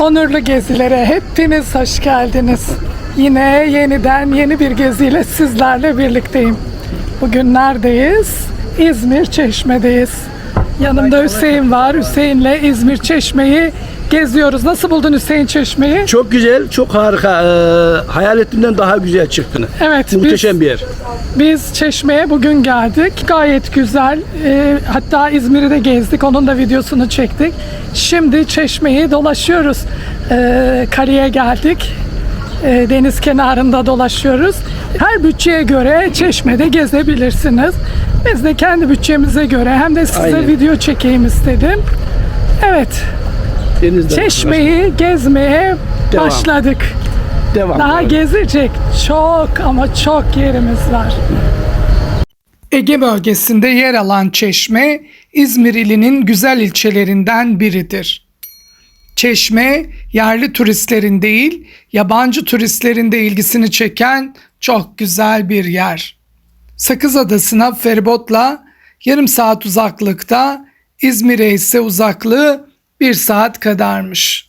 Onurlu gezilere hepiniz hoş geldiniz. Yine yeniden yeni bir geziyle sizlerle birlikteyim. Bugün neredeyiz? İzmir Çeşme'deyiz. Yanımda Hüseyin var. Hüseyin'le İzmir Çeşme'yi geziyoruz. Nasıl buldun Hüseyin Çeşme'yi? Çok güzel, çok harika. Ee, hayal ettiğimden daha güzel çıktı. Evet, Muhteşem biz- bir yer. Biz Çeşme'ye bugün geldik. Gayet güzel. Ee, hatta İzmir'i de gezdik. Onun da videosunu çektik. Şimdi Çeşme'yi dolaşıyoruz. Ee, Kale'ye geldik. Ee, deniz kenarında dolaşıyoruz. Her bütçeye göre Çeşme'de gezebilirsiniz. Biz de kendi bütçemize göre hem de size Aynen. video çekeyim istedim. Evet, Denizde Çeşme'yi gezmeye Devam. başladık. devam. Daha Evet. gezecek çok ama çok yerimiz var. Ege bölgesinde yer alan Çeşme, İzmir ilinin güzel ilçelerinden biridir. Çeşme, yerli turistlerin değil, yabancı turistlerin de ilgisini çeken çok güzel bir yer. Sakız Adası'na feribotla yarım saat uzaklıkta, İzmir'e ise uzaklığı bir saat kadarmış.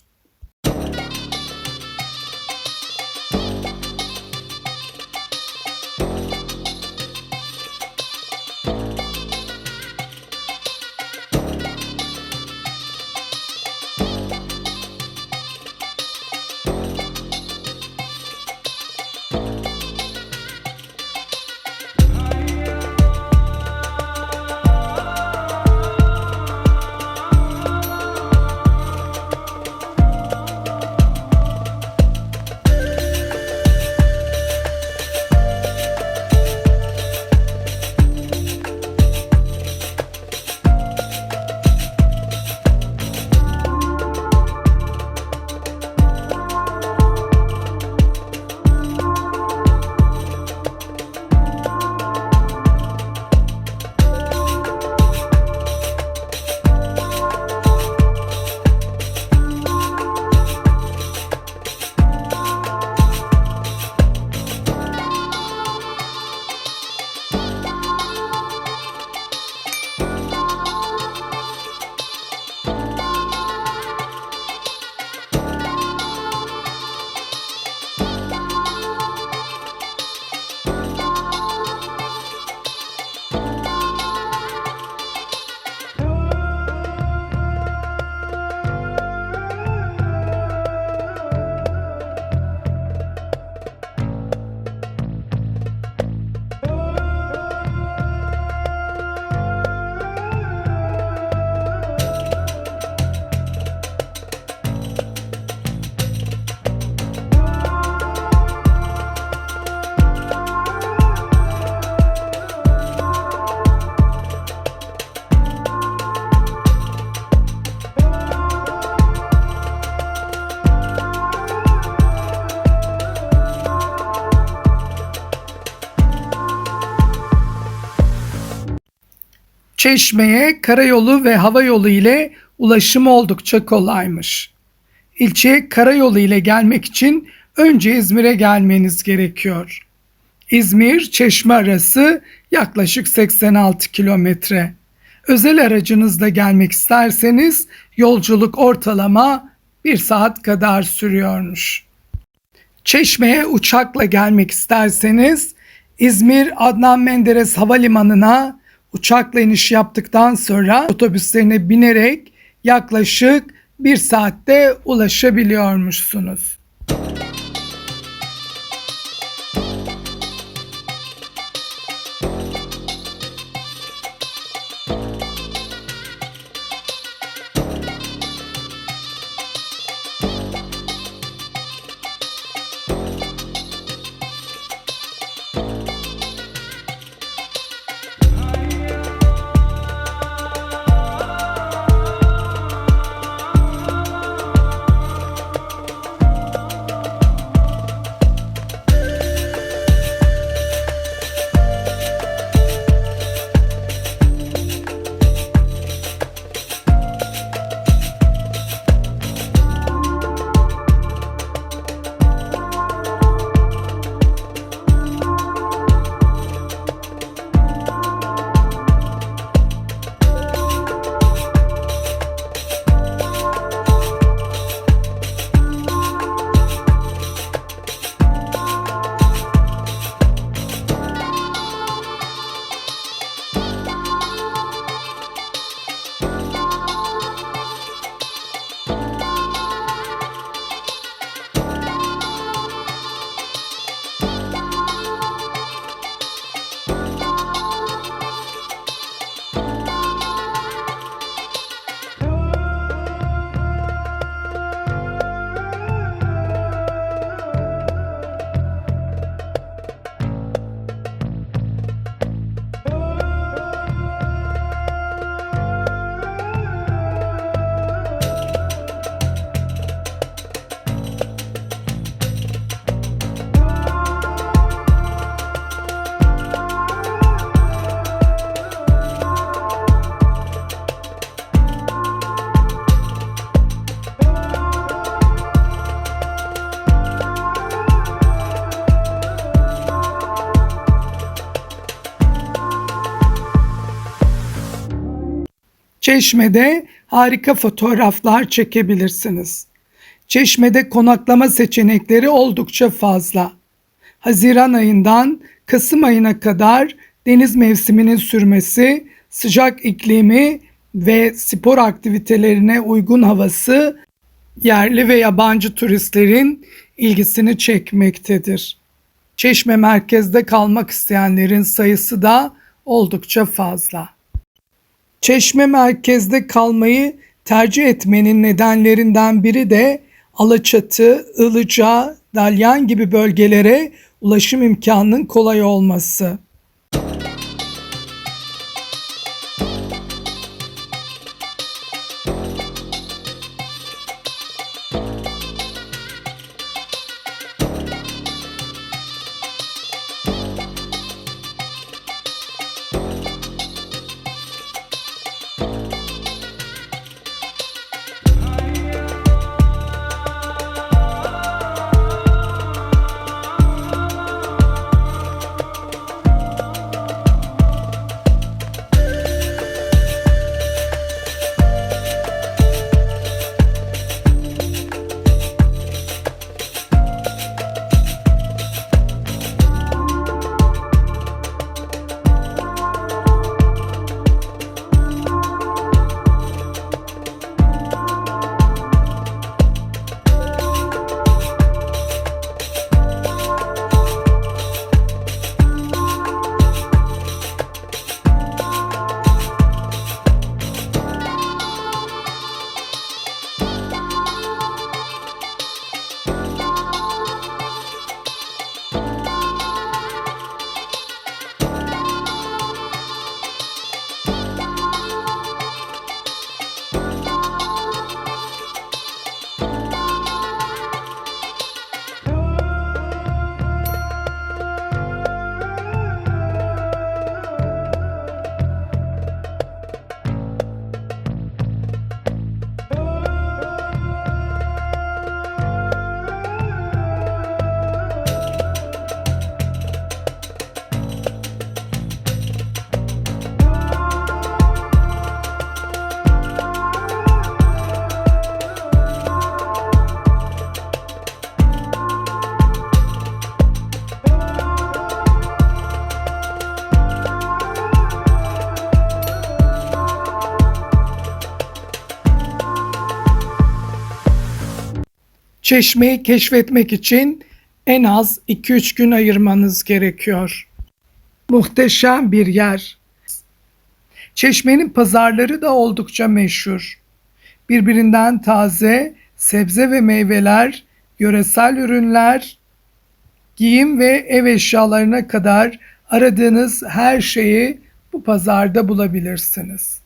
Çeşme'ye karayolu ve hava yolu ile ulaşım oldukça kolaymış. İlçeye karayolu ile gelmek için önce İzmir'e gelmeniz gerekiyor. İzmir-Çeşme arası yaklaşık 86 kilometre. Özel aracınızla gelmek isterseniz yolculuk ortalama 1 saat kadar sürüyormuş. Çeşme'ye uçakla gelmek isterseniz İzmir Adnan Menderes Havalimanı'na uçakla iniş yaptıktan sonra otobüslerine binerek yaklaşık bir saatte ulaşabiliyormuşsunuz. Çeşme'de harika fotoğraflar çekebilirsiniz. Çeşme'de konaklama seçenekleri oldukça fazla. Haziran ayından Kasım ayına kadar deniz mevsiminin sürmesi, sıcak iklimi ve spor aktivitelerine uygun havası yerli ve yabancı turistlerin ilgisini çekmektedir. Çeşme merkezde kalmak isteyenlerin sayısı da oldukça fazla. Çeşme merkezde kalmayı tercih etmenin nedenlerinden biri de Alaçatı, Ilıca, Dalyan gibi bölgelere ulaşım imkanının kolay olması. Çeşmeyi keşfetmek için en az 2-3 gün ayırmanız gerekiyor. Muhteşem bir yer. Çeşmenin pazarları da oldukça meşhur. Birbirinden taze sebze ve meyveler, yöresel ürünler, giyim ve ev eşyalarına kadar aradığınız her şeyi bu pazarda bulabilirsiniz.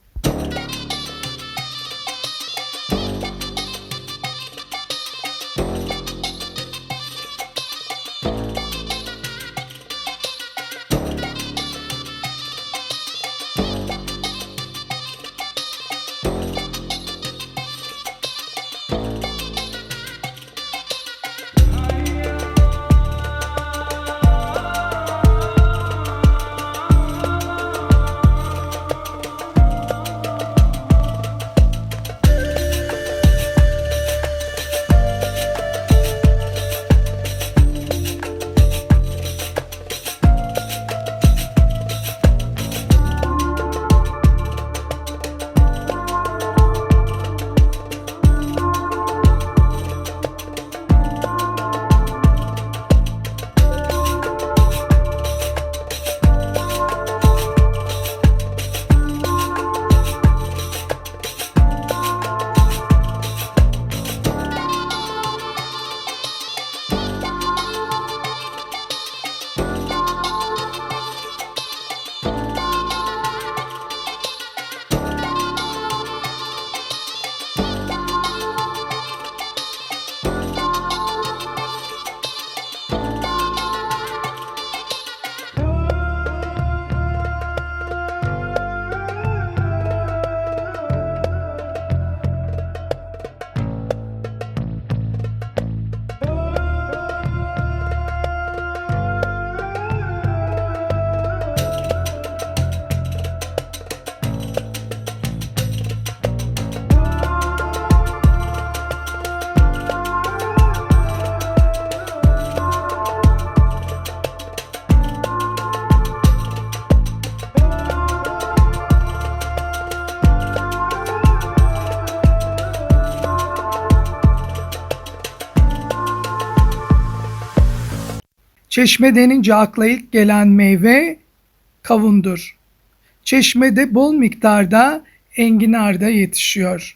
Çeşme denince akla ilk gelen meyve kavundur. Çeşmede bol miktarda enginar da yetişiyor.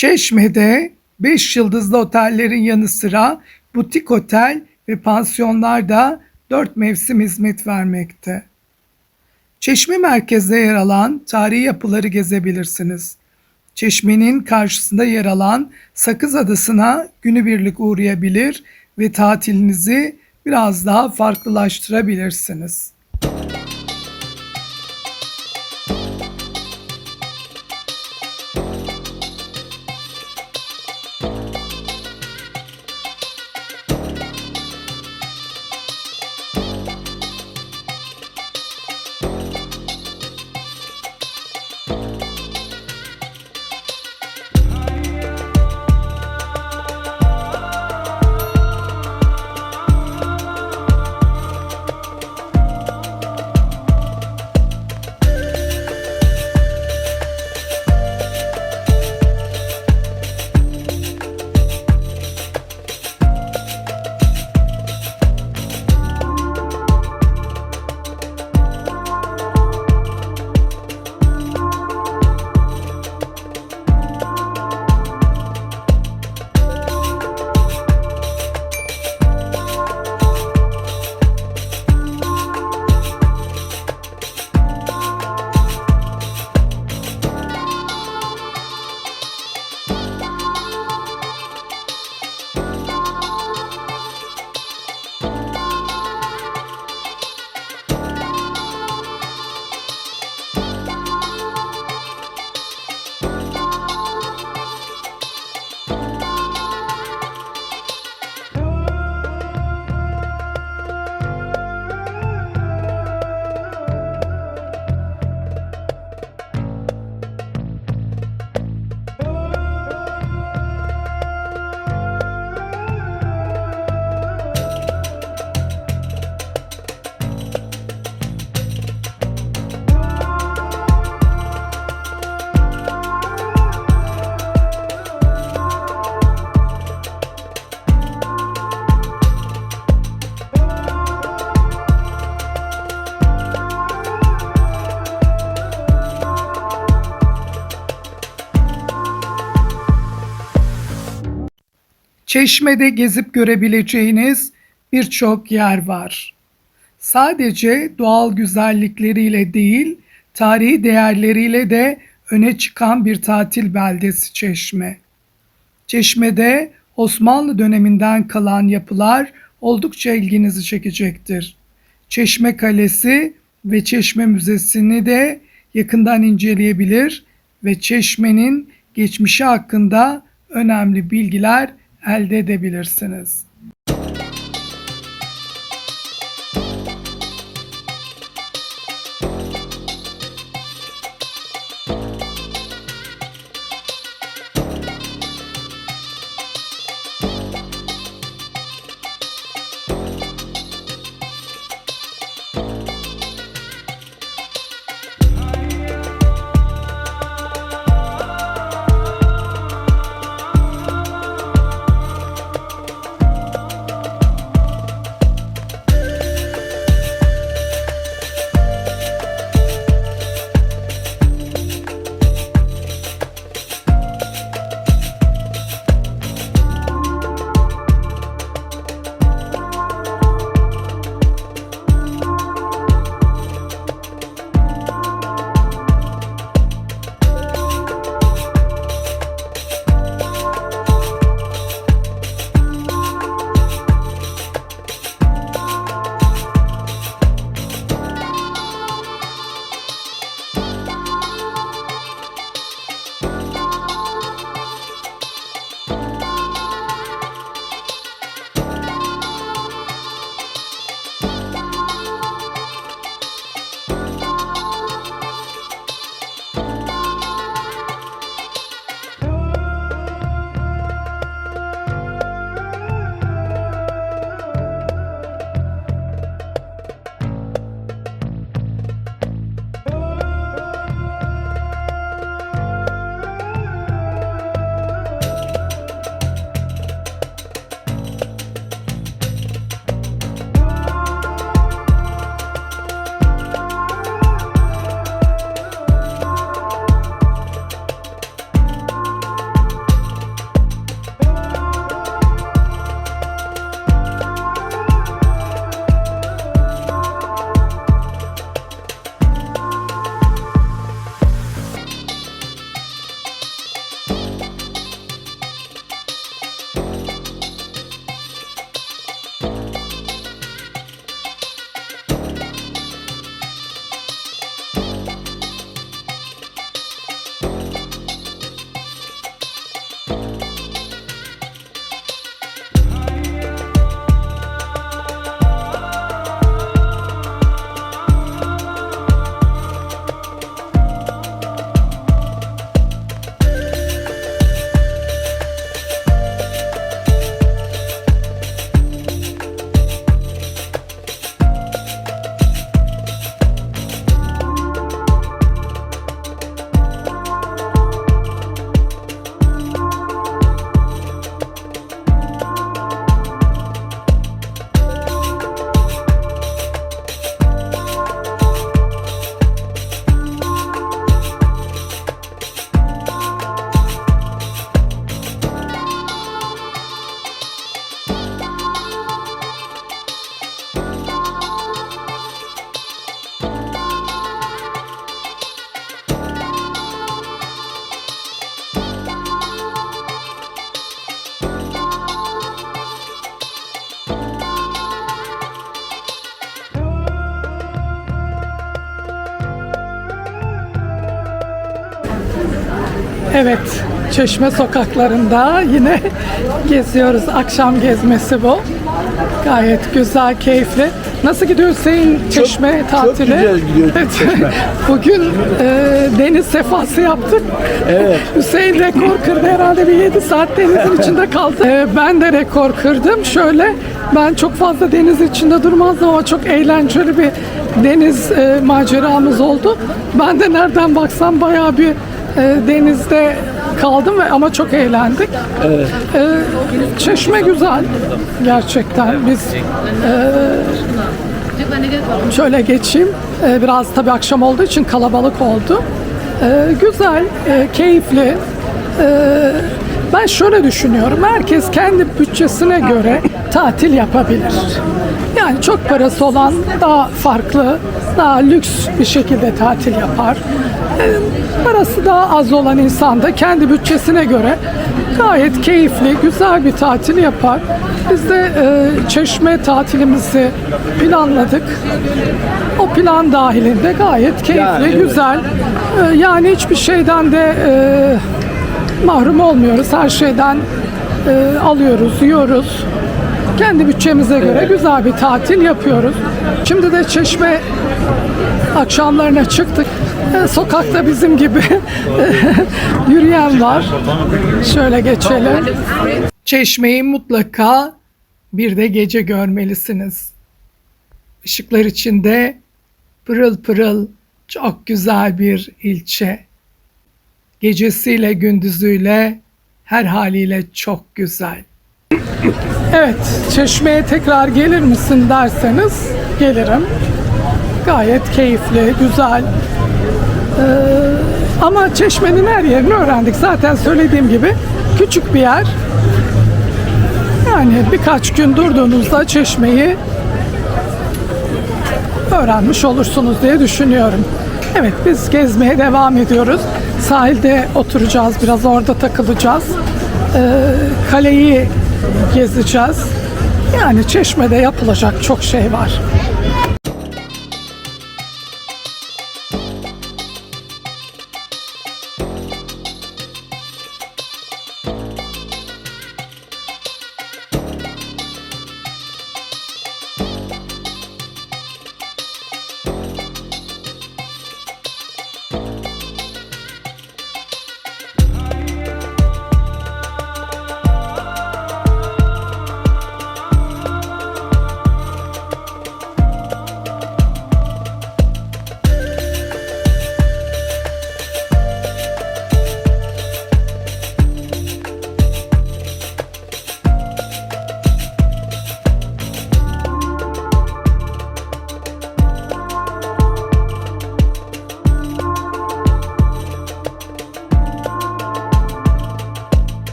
Çeşme'de 5 yıldızlı otellerin yanı sıra butik otel ve pansiyonlar da 4 mevsim hizmet vermekte. Çeşme merkezde yer alan tarihi yapıları gezebilirsiniz. Çeşmenin karşısında yer alan Sakız Adası'na günübirlik uğrayabilir ve tatilinizi biraz daha farklılaştırabilirsiniz. Çeşme'de gezip görebileceğiniz birçok yer var. Sadece doğal güzellikleriyle değil, tarihi değerleriyle de öne çıkan bir tatil beldesi Çeşme. Çeşme'de Osmanlı döneminden kalan yapılar oldukça ilginizi çekecektir. Çeşme Kalesi ve Çeşme Müzesi'ni de yakından inceleyebilir ve Çeşme'nin geçmişi hakkında önemli bilgiler elde edebilirsiniz. Çeşme sokaklarında yine geziyoruz. Akşam gezmesi bu. Gayet güzel, keyifli. Nasıl gidiyor Hüseyin Çeşme çok tatili? güzel gidiyor Evet. Çeşme. Bugün e, deniz sefası yaptık. Evet. Hüseyin rekor kırdı herhalde bir 7 saat denizin içinde kaldı. E, ben de rekor kırdım. Şöyle ben çok fazla deniz içinde durmazdım ama çok eğlenceli bir deniz e, maceramız oldu. Ben de nereden baksam bayağı bir e, denizde kaldım ve ama çok eğlendik. Evet. E, çeşme güzel gerçekten. Biz Şöyle geçeyim. Ee, biraz tabii akşam olduğu için kalabalık oldu. Ee, güzel, e, keyifli. Ee, ben şöyle düşünüyorum. Herkes kendi bütçesine göre tatil yapabilir. Yani çok parası olan daha farklı, daha lüks bir şekilde tatil yapar. Parası daha az olan insan da kendi bütçesine göre gayet keyifli, güzel bir tatil yapar. Biz de e, çeşme tatilimizi planladık. O plan dahilinde gayet keyifli, Ya, evet. güzel. E, yani hiçbir şeyden de e, mahrum olmuyoruz. Her şeyden e, alıyoruz, yiyoruz. Kendi bütçemize göre güzel bir tatil yapıyoruz. Şimdi de çeşme akşamlarına çıktık. E, Sokakta bizim gibi yürüyen var. Şöyle geçelim. Çeşmeyi mutlaka bir de gece görmelisiniz. Işıklar içinde pırıl pırıl çok güzel bir ilçe. Gecesiyle gündüzüyle her haliyle çok güzel. Evet, Çeşme'ye tekrar gelir misin derseniz gelirim. Gayet keyifli, güzel. Ee, ama Çeşme'nin her yerini öğrendik. Zaten söylediğim gibi küçük bir yer. Yani birkaç gün durduğunuzda Çeşme'yi öğrenmiş olursunuz diye düşünüyorum. Evet biz gezmeye devam ediyoruz. Sahilde oturacağız, biraz orada takılacağız. Ee, kaleyi gezeceğiz. Yani Çeşme'de yapılacak çok şey var.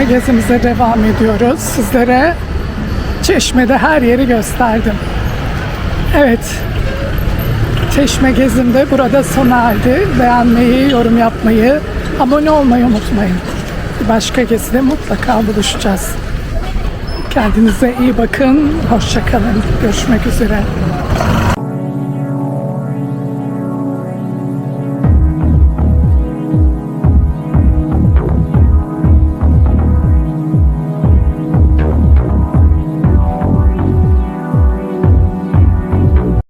Çeşme gezimize devam ediyoruz. Sizlere Çeşme'de her yeri gösterdim. Evet. Çeşme gezimde burada sona erdi. Beğenmeyi, yorum yapmayı, abone olmayı unutmayın. Başka gezide mutlaka buluşacağız. Kendinize iyi bakın. Hoşçakalın. Görüşmek üzere.